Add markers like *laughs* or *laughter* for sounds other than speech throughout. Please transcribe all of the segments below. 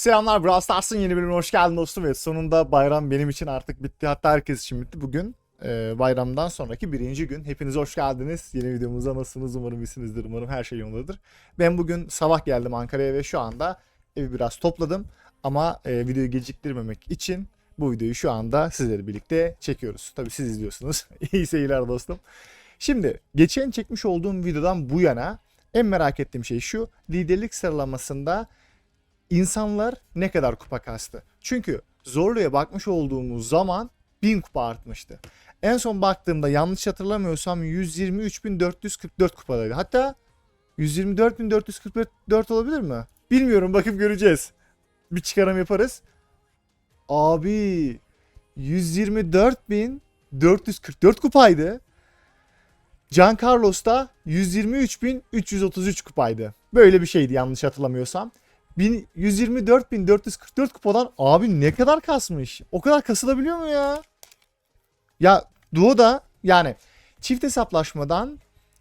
Selamlar Brawl Stars'ın yeni bölümüne hoş geldin dostum. Evet sonunda bayram benim için artık bitti. Hatta herkes için bitti. Bugün e, bayramdan sonraki birinci gün. Hepiniz hoş geldiniz. Yeni videomuza nasılsınız? Umarım iyisinizdir. Umarım her şey yolundadır. Ben bugün sabah geldim Ankara'ya ve şu anda evi biraz topladım. Ama e, videoyu geciktirmemek için bu videoyu şu anda sizlerle birlikte çekiyoruz. Tabii siz izliyorsunuz. *laughs* İyi seyirler dostum. Şimdi geçen çekmiş olduğum videodan bu yana en merak ettiğim şey şu. Liderlik sıralamasında insanlar ne kadar kupa kastı? Çünkü Zorlu'ya bakmış olduğumuz zaman 1000 kupa artmıştı. En son baktığımda yanlış hatırlamıyorsam 123.444 kupadaydı. Hatta 124.444 olabilir mi? Bilmiyorum bakıp göreceğiz. Bir çıkarım yaparız. Abi 124.444 kupaydı. Can Carlos'ta 123.333 kupaydı. Böyle bir şeydi yanlış hatırlamıyorsam. 1000 124.444 kupadan abi ne kadar kasmış? O kadar kasılabiliyor mu ya? Ya Duo'da yani çift hesaplaşmadan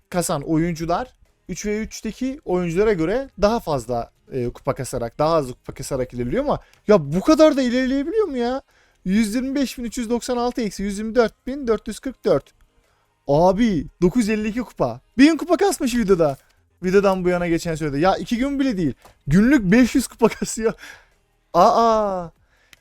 kasan oyuncular 3 ve 3'teki oyunculara göre daha fazla e, kupa kasarak, daha az kupa kasarak ilerliyor ama ya bu kadar da ilerleyebiliyor mu ya? 125.396 eksi 124.444. Abi 952 kupa. 1000 kupa kasmış videoda. Videodan bu yana geçen sürede. Ya 2 gün bile değil. Günlük 500 kupa kasıyor. Aa.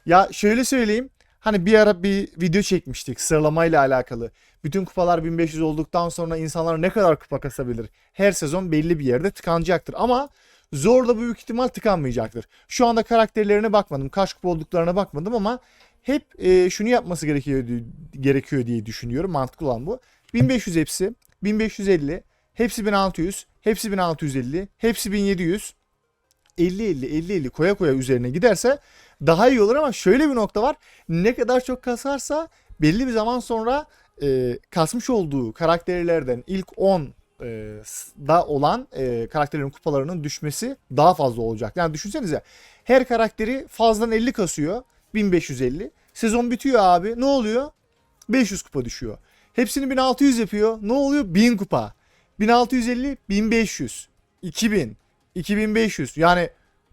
Ya şöyle söyleyeyim. Hani bir ara bir video çekmiştik sıralamayla alakalı. Bütün kupalar 1500 olduktan sonra insanlar ne kadar kupa kasabilir? Her sezon belli bir yerde tıkanacaktır. Ama zor da büyük ihtimal tıkanmayacaktır. Şu anda karakterlerine bakmadım. Kaç kupa olduklarına bakmadım ama hep e, şunu yapması gerekiyor gerekiyor diye düşünüyorum. Mantıklı olan bu. 1500 hepsi. 1550. Hepsi 1600. Hepsi 1650. Hepsi 1700. 50 50 50 50 koya koya üzerine giderse daha iyi olur ama şöyle bir nokta var. Ne kadar çok kasarsa belli bir zaman sonra e, kasmış olduğu karakterlerden ilk 10 e, da olan e, karakterlerin kupalarının düşmesi daha fazla olacak. Yani düşünsenize her karakteri fazladan 50 kasıyor. 1550. Sezon bitiyor abi. Ne oluyor? 500 kupa düşüyor. Hepsini 1600 yapıyor. Ne oluyor? 1000 kupa. 1650, 1500, 2000, 2500. Yani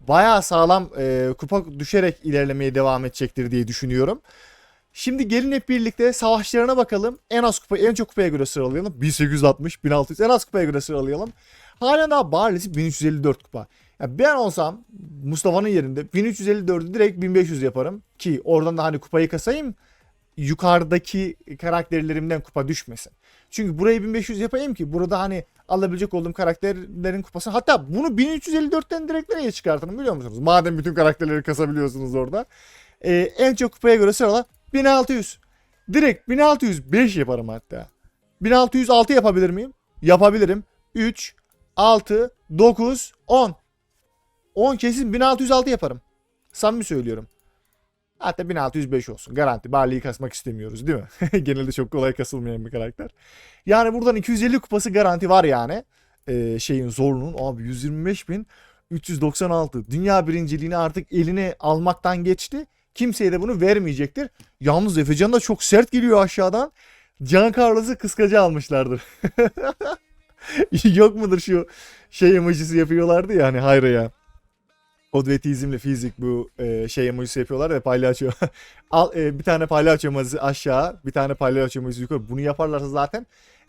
bayağı sağlam e, kupa düşerek ilerlemeye devam edecektir diye düşünüyorum. Şimdi gelin hep birlikte savaşlarına bakalım. En az kupa, en çok kupaya göre sıralayalım. 1860, 1600 en az kupaya göre sıralayalım. Halen daha Barley'si 1354 kupa. Yani ben olsam Mustafa'nın yerinde 1354'ü direkt 1500 yaparım. Ki oradan da hani kupayı kasayım yukarıdaki karakterlerimden kupa düşmesin. Çünkü burayı 1500 yapayım ki burada hani alabilecek olduğum karakterlerin kupası. Hatta bunu 1354'ten direkt nereye çıkartırım biliyor musunuz? Madem bütün karakterleri kasabiliyorsunuz orada. Ee, en çok kupaya göre sırala 1600. Direkt 1605 yaparım hatta. 1606 yapabilir miyim? Yapabilirim. 3, 6, 9, 10. 10 kesin 1606 yaparım. Samimi söylüyorum. Hatta 1605 olsun. Garanti. Barley'i kasmak istemiyoruz değil mi? *laughs* Genelde çok kolay kasılmayan bir karakter. Yani buradan 250 kupası garanti var yani. Ee, şeyin zorunun. Abi 125 bin 396. Dünya birinciliğini artık eline almaktan geçti. Kimseye de bunu vermeyecektir. Yalnız Efecan da çok sert geliyor aşağıdan. Can Carlos'u kıskacı almışlardır. *laughs* Yok mudur şu şey emojisi yapıyorlardı ya hani Hayra'ya. Odvetizmle fizik bu e, şey emojisi yapıyorlar ve palyaço. *laughs* Al e, bir tane palyaço emojisi aşağı, bir tane palyaço emojisi yukarı. Bunu yaparlarsa zaten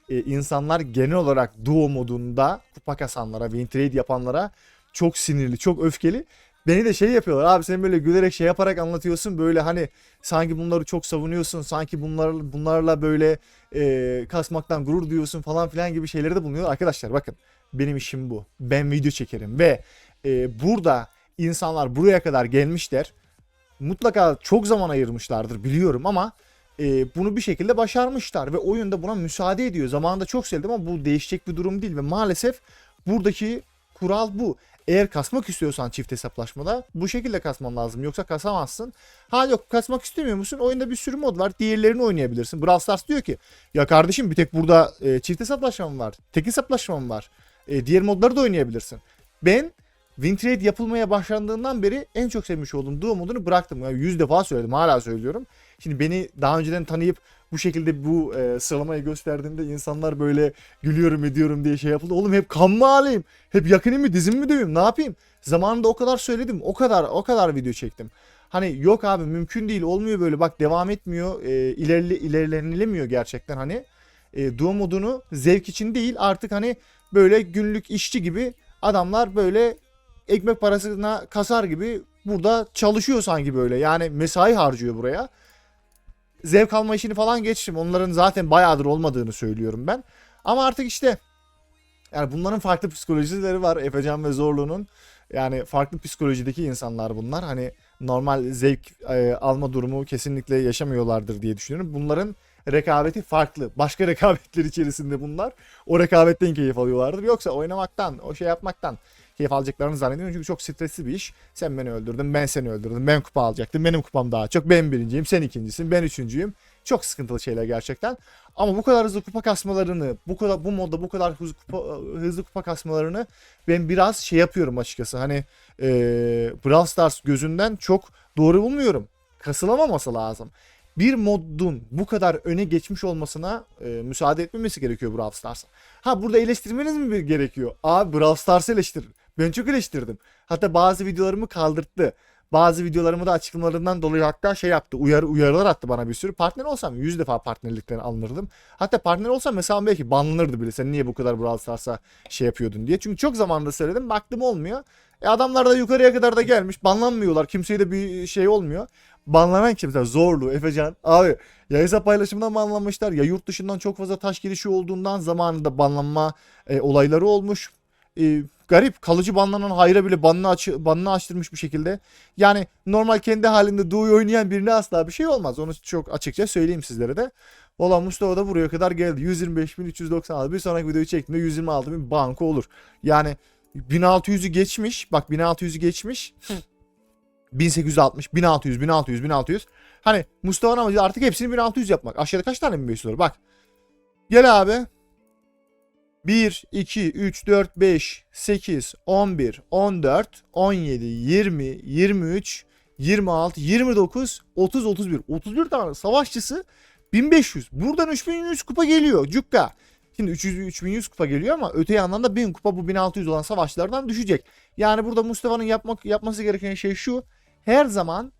e, insanlar genel olarak duo modunda kupa kasanlara, win trade yapanlara çok sinirli, çok öfkeli. Beni de şey yapıyorlar abi sen böyle gülerek şey yaparak anlatıyorsun böyle hani sanki bunları çok savunuyorsun sanki bunlar bunlarla böyle e, kasmaktan gurur duyuyorsun falan filan gibi şeyleri de bulunuyor. Arkadaşlar bakın benim işim bu. Ben video çekerim ve e, burada insanlar buraya kadar gelmişler. Mutlaka çok zaman ayırmışlardır biliyorum ama e, bunu bir şekilde başarmışlar ve oyun da buna müsaade ediyor. Zamanında çok sevdim ama bu değişecek bir durum değil ve maalesef buradaki kural bu. Eğer kasmak istiyorsan çift hesaplaşmada bu şekilde kasman lazım. Yoksa kasamazsın. Ha yok kasmak istemiyor musun? Oyunda bir sürü mod var. Diğerlerini oynayabilirsin. Brawl Stars diyor ki ya kardeşim bir tek burada e, çift hesaplaşma mı var? Tek hesaplaşma mı var? E, diğer modları da oynayabilirsin. Ben Wintrade yapılmaya başlandığından beri en çok sevmiş olduğum Duo modunu bıraktım. Yani 100 defa söyledim hala söylüyorum. Şimdi beni daha önceden tanıyıp bu şekilde bu e, sıralamayı gösterdiğimde insanlar böyle gülüyorum ediyorum diye şey yapıldı. Oğlum hep kan mı? Hep yakınım mı dizim mi döveyim? Ne yapayım? Zamanında o kadar söyledim. O kadar o kadar video çektim. Hani yok abi mümkün değil olmuyor böyle bak devam etmiyor e, ilerli ilerlenilemiyor gerçekten hani e, Duo modunu zevk için değil artık hani böyle günlük işçi gibi adamlar böyle ekmek parasına kasar gibi burada çalışıyor sanki böyle yani mesai harcıyor buraya zevk alma işini falan geçtim onların zaten bayağıdır olmadığını söylüyorum ben ama artık işte yani bunların farklı psikolojileri var Efecan ve Zorlu'nun yani farklı psikolojideki insanlar bunlar hani normal zevk e, alma durumu kesinlikle yaşamıyorlardır diye düşünüyorum. Bunların rekabeti farklı. Başka *laughs* rekabetler içerisinde bunlar. O rekabetten keyif alıyorlardır. Yoksa oynamaktan, o şey yapmaktan keyif alacaklarını zannediyorum. Çünkü çok stresli bir iş. Sen beni öldürdün, ben seni öldürdüm. Ben kupa alacaktım. Benim kupam daha çok. Ben birinciyim, sen ikincisin, ben üçüncüyüm. Çok sıkıntılı şeyler gerçekten. Ama bu kadar hızlı kupa kasmalarını, bu kadar bu modda bu kadar hızlı kupa, hızlı kupa kasmalarını ben biraz şey yapıyorum açıkçası. Hani e, Brawl Stars gözünden çok doğru bulmuyorum. Kasılamaması lazım. Bir modun bu kadar öne geçmiş olmasına e, müsaade etmemesi gerekiyor Brawl Stars'a. Ha burada eleştirmeniz mi gerekiyor? Abi Brawl Stars'ı eleştirin. Ben çok eleştirdim. Hatta bazı videolarımı kaldırttı. Bazı videolarımı da açıklamalarından dolayı hatta şey yaptı. Uyarı, uyarılar attı bana bir sürü. Partner olsam 100 defa partnerlikten alınırdım. Hatta partner olsam mesela belki banlanırdı bile. Sen niye bu kadar Brawl Stars'a şey yapıyordun diye. Çünkü çok zamanında söyledim. Baktım olmuyor. E adamlar da yukarıya kadar da gelmiş. Banlanmıyorlar. Kimseye de bir şey olmuyor. Banlanan kim mesela? Zorlu, Efecan. Abi ya hesap paylaşımından banlanmışlar. Ya yurt dışından çok fazla taş girişi olduğundan zamanında banlanma e, olayları olmuş. E, garip. Kalıcı banlanan hayra bile banını, aç, banını açtırmış bir şekilde. Yani normal kendi halinde Doğu'yu oynayan birine asla bir şey olmaz. Onu çok açıkça söyleyeyim sizlere de. Valla Mustafa da buraya kadar geldi. 125.396. Bir sonraki videoyu çektiğimde 126.000 banko olur. Yani 1600'ü geçmiş. Bak 1600'ü geçmiş. 1860, 1600, 1600, 1600. Hani Mustafa'nın amacı artık hepsini 1600 yapmak. Aşağıda kaç tane 1500 var? Bak. Gel abi. 1, 2, 3, 4, 5, 8, 11, 14, 17, 20, 23, 26, 29, 30, 31. 31 tane savaşçısı 1500. Buradan 3100 kupa geliyor. Cukka. Şimdi 300 3100 kupa geliyor ama öte yandan da 1000 kupa bu 1600 olan savaşlardan düşecek. Yani burada Mustafa'nın yapmak yapması gereken şey şu. Her zaman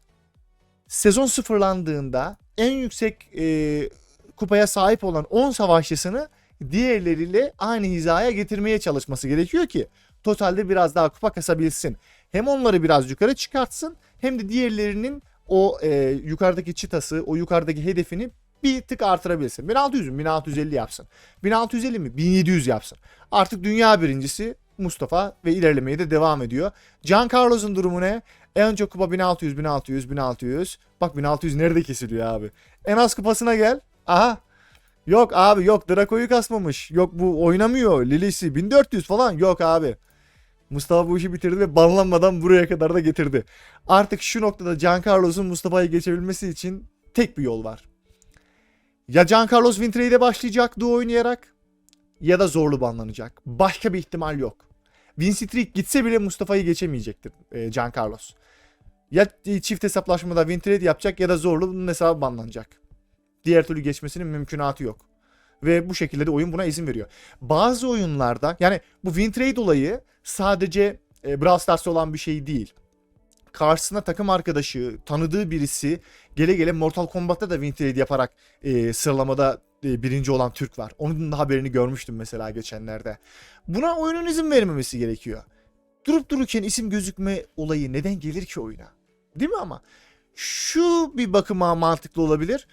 sezon sıfırlandığında en yüksek e, kupaya sahip olan 10 savaşçısını diğerleriyle aynı hizaya getirmeye çalışması gerekiyor ki totalde biraz daha kupa kasabilsin. Hem onları biraz yukarı çıkartsın hem de diğerlerinin o e, yukarıdaki çıtası, o yukarıdaki hedefini bir tık artırabilsin. 1600 mü? 1650 yapsın. 1650 mi? 1700 yapsın. Artık dünya birincisi Mustafa ve ilerlemeye de devam ediyor. Can Carlos'un durumu ne? En çok kupa 1600, 1600, 1600. Bak 1600 nerede kesiliyor abi? En az kupasına gel. Aha. Yok abi yok Draco'yu kasmamış. Yok bu oynamıyor. Lily'si 1400 falan. Yok abi. Mustafa bu işi bitirdi ve banlanmadan buraya kadar da getirdi. Artık şu noktada Can Carlos'un Mustafa'yı geçebilmesi için tek bir yol var. Ya Giancarlo Wintrade'e başlayacak duo oynayarak ya da zorlu banlanacak. Başka bir ihtimal yok. Winstreak gitse bile Mustafa'yı geçemeyecektir e, Giancarlos. Ya çift hesaplaşmada Wintrade yapacak ya da zorlu bunun hesabı banlanacak. Diğer türlü geçmesinin mümkünatı yok. Ve bu şekilde de oyun buna izin veriyor. Bazı oyunlarda yani bu Wintrade olayı sadece e, Brawl Stars'ta olan bir şey değil karşısına takım arkadaşı, tanıdığı birisi gele gele Mortal Kombat'ta da win trade yaparak e, sıralamada e, birinci olan Türk var. Onun da haberini görmüştüm mesela geçenlerde. Buna oyunun izin vermemesi gerekiyor. Durup dururken isim gözükme olayı neden gelir ki oyuna? Değil mi ama? Şu bir bakıma mantıklı olabilir.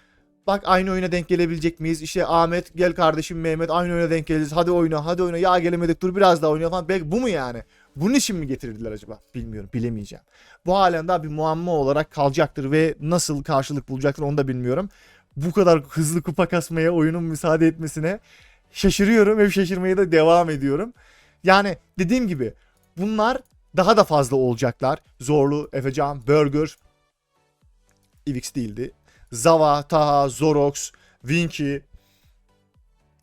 Bak aynı oyuna denk gelebilecek miyiz? İşte Ahmet gel kardeşim Mehmet aynı oyuna denk geleceğiz. Hadi oyna hadi oyna. Ya gelemedik dur biraz daha oynayalım falan. Belki bu mu yani? Bunun için mi getirdiler acaba? Bilmiyorum bilemeyeceğim. Bu halen daha bir muamma olarak kalacaktır ve nasıl karşılık bulacaktır onu da bilmiyorum. Bu kadar hızlı kupa kasmaya oyunun müsaade etmesine şaşırıyorum ve şaşırmaya da devam ediyorum. Yani dediğim gibi bunlar daha da fazla olacaklar. Zorlu, Efecan, Burger, Ivix değildi. Zava, Taha, Zorox, Winky,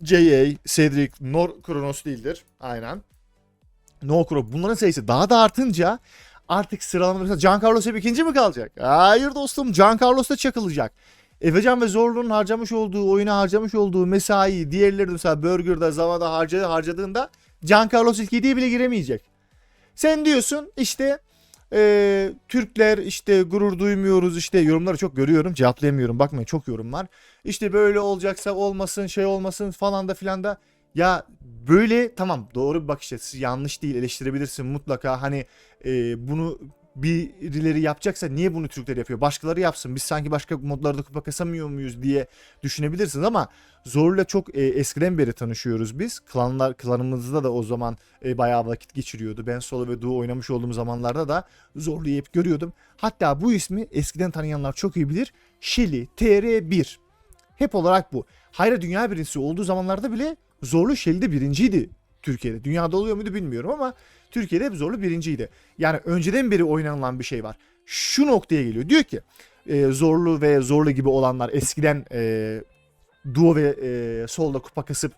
J.A., Cedric, Nor Kronos değildir. Aynen. No Crop bunların sayısı daha da artınca artık sıralamada mesela Giancarlo hep ikinci mi kalacak? Hayır dostum Giancarlo da çakılacak. Efecan ve Zorlu'nun harcamış olduğu, oyuna harcamış olduğu mesai, diğerleri mesela Burger'da, Zava'da harcadı, harcadığında Giancarlo ilk 7'ye bile giremeyecek. Sen diyorsun işte e, Türkler işte gurur duymuyoruz işte yorumları çok görüyorum cevaplayamıyorum. Bakmayın çok yorum var. İşte böyle olacaksa olmasın şey olmasın falan da filan da. Ya böyle tamam doğru bir bakış açısı yanlış değil eleştirebilirsin mutlaka. Hani e, bunu birileri yapacaksa niye bunu Türkler yapıyor? Başkaları yapsın. Biz sanki başka modlarda kupa kasamıyor muyuz diye düşünebilirsiniz ama Zor'la çok e, eskiden beri tanışıyoruz biz. Klanlar klanımızda da o zaman e, bayağı vakit geçiriyordu. Ben solo ve duo oynamış olduğum zamanlarda da Zorlu'yu hep görüyordum. Hatta bu ismi eskiden tanıyanlar çok iyi bilir. Şili TR1. Hep olarak bu. Hayra dünya birincisi olduğu zamanlarda bile Zorlu Şili'de birinciydi Türkiye'de. Dünyada oluyor muydu bilmiyorum ama Türkiye'de hep Zorlu birinciydi. Yani önceden beri oynanılan bir şey var. Şu noktaya geliyor. Diyor ki e, Zorlu ve Zorlu gibi olanlar eskiden e, duo ve e, solda kupa kasıp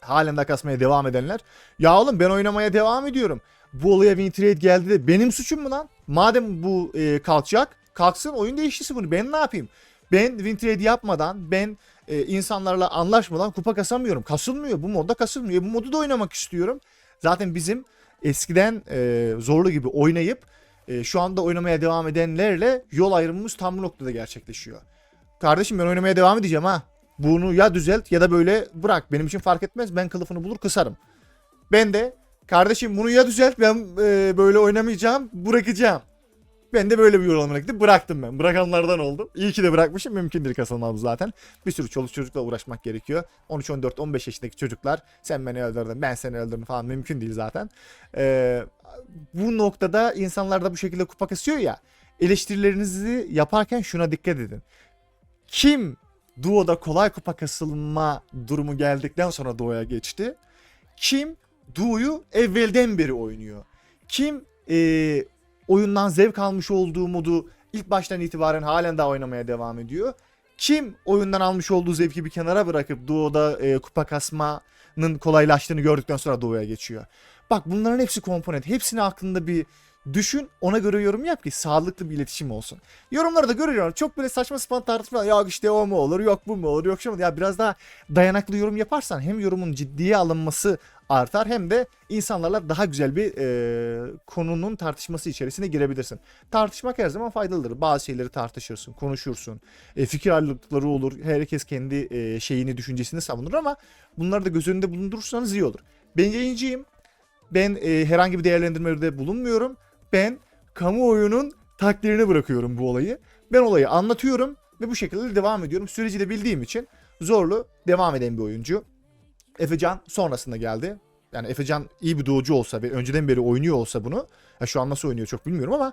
halen de kasmaya devam edenler. Ya oğlum ben oynamaya devam ediyorum. Bu olaya win trade geldi de benim suçum mu lan? Madem bu e, kalkacak kalksın oyun değiştirsin bunu. Ben ne yapayım? Ben win trade yapmadan ben e, insanlarla anlaşmadan kupa kasamıyorum. Kasılmıyor. Bu modda kasılmıyor. Bu modu da oynamak istiyorum. Zaten bizim eskiden e, zorlu gibi oynayıp e, şu anda oynamaya devam edenlerle yol ayrımımız tam bu noktada gerçekleşiyor. Kardeşim ben oynamaya devam edeceğim ha. Bunu ya düzelt ya da böyle bırak. Benim için fark etmez. Ben kılıfını bulur kısarım. Ben de kardeşim bunu ya düzelt ben e, böyle oynamayacağım bırakacağım. Ben de böyle bir yorulama gittim. Bıraktım ben. Bırakanlardan oldum. İyi ki de bırakmışım. Mümkün değil kazanmam zaten. Bir sürü çoluk çocukla uğraşmak gerekiyor. 13, 14, 15 yaşındaki çocuklar sen beni öldürdün, ben seni öldürdüm falan mümkün değil zaten. Ee, bu noktada insanlar da bu şekilde kupa kasıyor ya. Eleştirilerinizi yaparken şuna dikkat edin. Kim Duo'da kolay kupa kasılma durumu geldikten sonra Duo'ya geçti? Kim Duo'yu evvelden beri oynuyor? Kim ee, oyundan zevk almış olduğu modu ilk baştan itibaren halen daha oynamaya devam ediyor. Kim oyundan almış olduğu zevki bir kenara bırakıp Duo'da e, kupa kasmanın kolaylaştığını gördükten sonra Duo'ya geçiyor. Bak bunların hepsi komponent. Hepsini aklında bir düşün ona göre yorum yap ki sağlıklı bir iletişim olsun. Yorumları da görüyorum. Çok böyle saçma sapan tartışma. Ya işte o mu olur yok bu mu olur yok şu mu. Ya biraz daha dayanaklı yorum yaparsan hem yorumun ciddiye alınması artar hem de insanlarla daha güzel bir e, konunun tartışması içerisine girebilirsin. Tartışmak her zaman faydalıdır. Bazı şeyleri tartışırsın, konuşursun. E, fikir ayrılıkları olur. Herkes kendi e, şeyini, düşüncesini savunur ama bunları da göz önünde bulundurursanız iyi olur. Ben yayıncıyım. Ben e, herhangi bir değerlendirmede bulunmuyorum. Ben kamuoyunun takdirini bırakıyorum bu olayı. Ben olayı anlatıyorum ve bu şekilde devam ediyorum. Süreci de bildiğim için zorlu devam eden bir oyuncu. Efecan sonrasında geldi. Yani Efecan iyi bir doğucu olsa ve önceden beri oynuyor olsa bunu. Ya şu an nasıl oynuyor çok bilmiyorum ama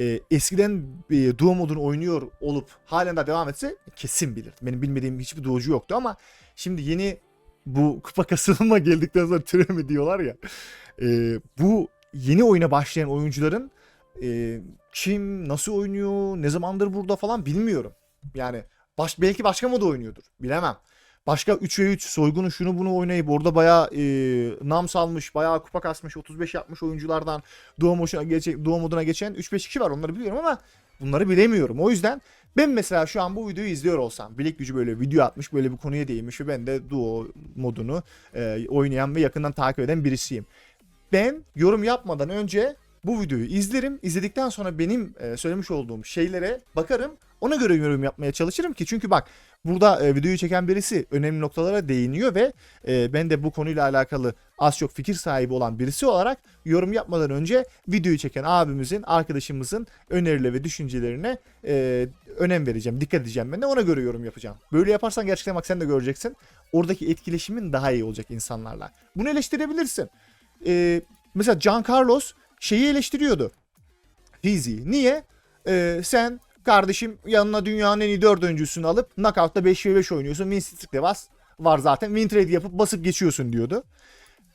e, eskiden e, duo modunu oynuyor olup halen daha devam etse kesin bilir. Benim bilmediğim hiçbir doğucu yoktu ama şimdi yeni bu kupa *laughs* kasılma geldikten sonra türeme diyorlar ya. E, bu yeni oyuna başlayan oyuncuların e, kim, nasıl oynuyor, ne zamandır burada falan bilmiyorum. Yani baş, belki başka moda oynuyordur. Bilemem. Başka 3 ve 3 soygunu şunu bunu oynayıp orada bayağı e, nam salmış, bayağı kupa kasmış, 35 yapmış oyunculardan Duo, moduna, geçe, Duo moduna geçen 3-5 kişi var onları biliyorum ama bunları bilemiyorum. O yüzden ben mesela şu an bu videoyu izliyor olsam, Bilek Gücü böyle video atmış, böyle bir konuya değinmiş ve ben de Duo modunu e, oynayan ve yakından takip eden birisiyim. Ben yorum yapmadan önce bu videoyu izlerim. İzledikten sonra benim e, söylemiş olduğum şeylere bakarım. Ona göre yorum yapmaya çalışırım ki çünkü bak burada e, videoyu çeken birisi önemli noktalara değiniyor ve e, ben de bu konuyla alakalı az çok fikir sahibi olan birisi olarak yorum yapmadan önce videoyu çeken abimizin, arkadaşımızın önerileri ve düşüncelerine e, önem vereceğim, dikkat edeceğim ben de ona göre yorum yapacağım. Böyle yaparsan gerçekten bak sen de göreceksin. Oradaki etkileşimin daha iyi olacak insanlarla. Bunu eleştirebilirsin. E, mesela Can Carlos şeyi eleştiriyordu. Fizi. Niye? E, sen Kardeşim yanına dünyanın en iyi 4 oyuncusunu alıp knockout'ta 5 ve 5 oynuyorsun. Win streak'te bas var zaten. Win trade yapıp basıp geçiyorsun diyordu.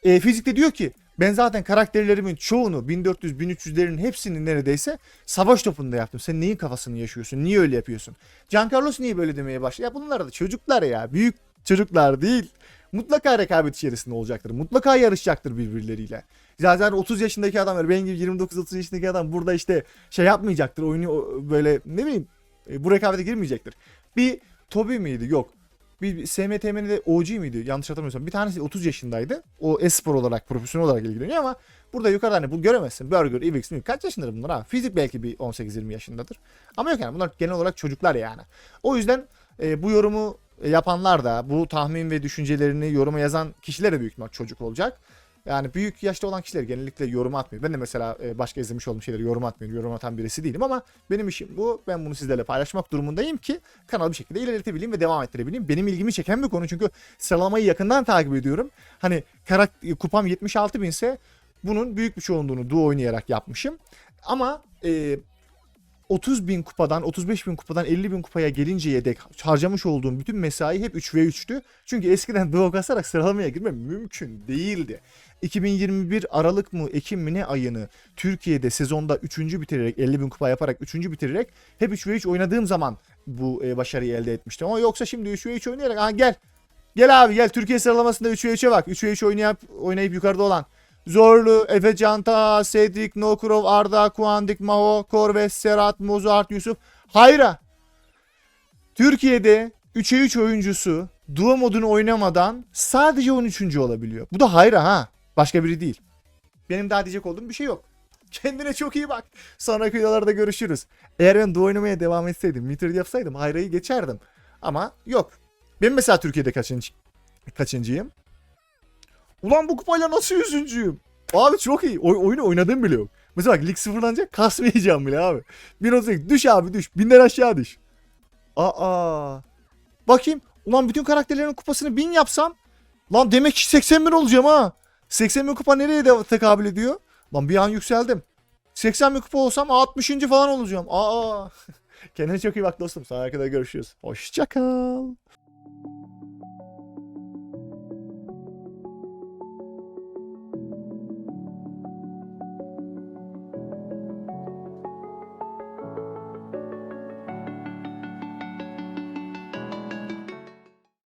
E, fizikte diyor ki ben zaten karakterlerimin çoğunu 1400-1300'lerin hepsini neredeyse savaş topunda yaptım. Sen neyin kafasını yaşıyorsun? Niye öyle yapıyorsun? Giancarlo niye böyle demeye başladı? Ya bunlar da çocuklar ya. Büyük çocuklar değil. mutlaka rekabet içerisinde olacaktır. Mutlaka yarışacaktır birbirleriyle. Zaten 30 yaşındaki adam benim gibi 29-30 yaşındaki adam burada işte şey yapmayacaktır. Oyunu böyle ne bileyim e, bu rekabete girmeyecektir. Bir Toby miydi? Yok. Bir SMTM'nin de OG miydi? Yanlış hatırlamıyorsam. Bir tanesi 30 yaşındaydı. O espor olarak, profesyonel olarak ilgileniyor ama burada yukarıda hani bu göremezsin. Burger, Ivix mi? Kaç yaşındadır bunlar ha? Fizik belki bir 18-20 yaşındadır. Ama yok yani bunlar genel olarak çocuklar yani. O yüzden e, bu yorumu yapanlar da bu tahmin ve düşüncelerini yoruma yazan kişiler de büyük ihtimal çocuk olacak. Yani büyük yaşta olan kişiler genellikle yorum atmıyor. Ben de mesela e, başka izlemiş olduğum şeyleri yorum atmıyorum. Yorum atan birisi değilim ama benim işim bu. Ben bunu sizlerle paylaşmak durumundayım ki kanalı bir şekilde ilerletebileyim ve devam ettirebileyim. Benim ilgimi çeken bir konu çünkü sıralamayı yakından takip ediyorum. Hani karak- kupam 76 binse bunun büyük bir çoğunluğunu duo oynayarak yapmışım. Ama e, 30 bin kupadan, 35 bin kupadan 50 bin kupaya gelinceye dek harcamış olduğum bütün mesai hep 3v3'tü. Çünkü eskiden duo kasarak sıralamaya girmem mümkün değildi. 2021 Aralık mı Ekim mi ne ayını Türkiye'de sezonda 3. bitirerek 50 bin kupa yaparak 3. bitirerek hep 3v3 oynadığım zaman bu e, başarıyı elde etmiştim. Ama yoksa şimdi 3v3 oynayarak ha gel Gel abi gel Türkiye sıralamasında 3v3'e bak. 3v3 oynayıp, oynayıp yukarıda olan. Zorlu, Efe Canta, Cedric, Nokurov, Arda, Kuandik, Maho, Korves, Serhat, Mozart, Yusuf. Hayra. Türkiye'de 3'e 3 oyuncusu duo modunu oynamadan sadece 13. olabiliyor. Bu da Hayra ha. Başka biri değil. Benim daha diyecek olduğum bir şey yok. Kendine çok iyi bak. Sonraki videolarda görüşürüz. Eğer ben duo oynamaya devam etseydim, Mitrid yapsaydım Hayra'yı geçerdim. Ama yok. Ben mesela Türkiye'de kaçıncı, kaçıncıyım? Ulan bu kupayla nasıl yüzüncüyüm? Abi çok iyi. Oy, oyunu oynadığım bile yok. Mesela bak lig sıfırlanacak kasmayacağım bile abi. 1.38 düş abi düş. Binden aşağı düş. Aa. Bakayım. Ulan bütün karakterlerin kupasını 1000 yapsam. Lan demek ki 81 olacağım ha. 80 bin kupa nereye de tekabül ediyor? Lan bir an yükseldim. 80 bin kupa olsam 60. falan olacağım. Aa. *laughs* Kendine çok iyi bak dostum. Sonra arkada görüşürüz. Hoşçakal.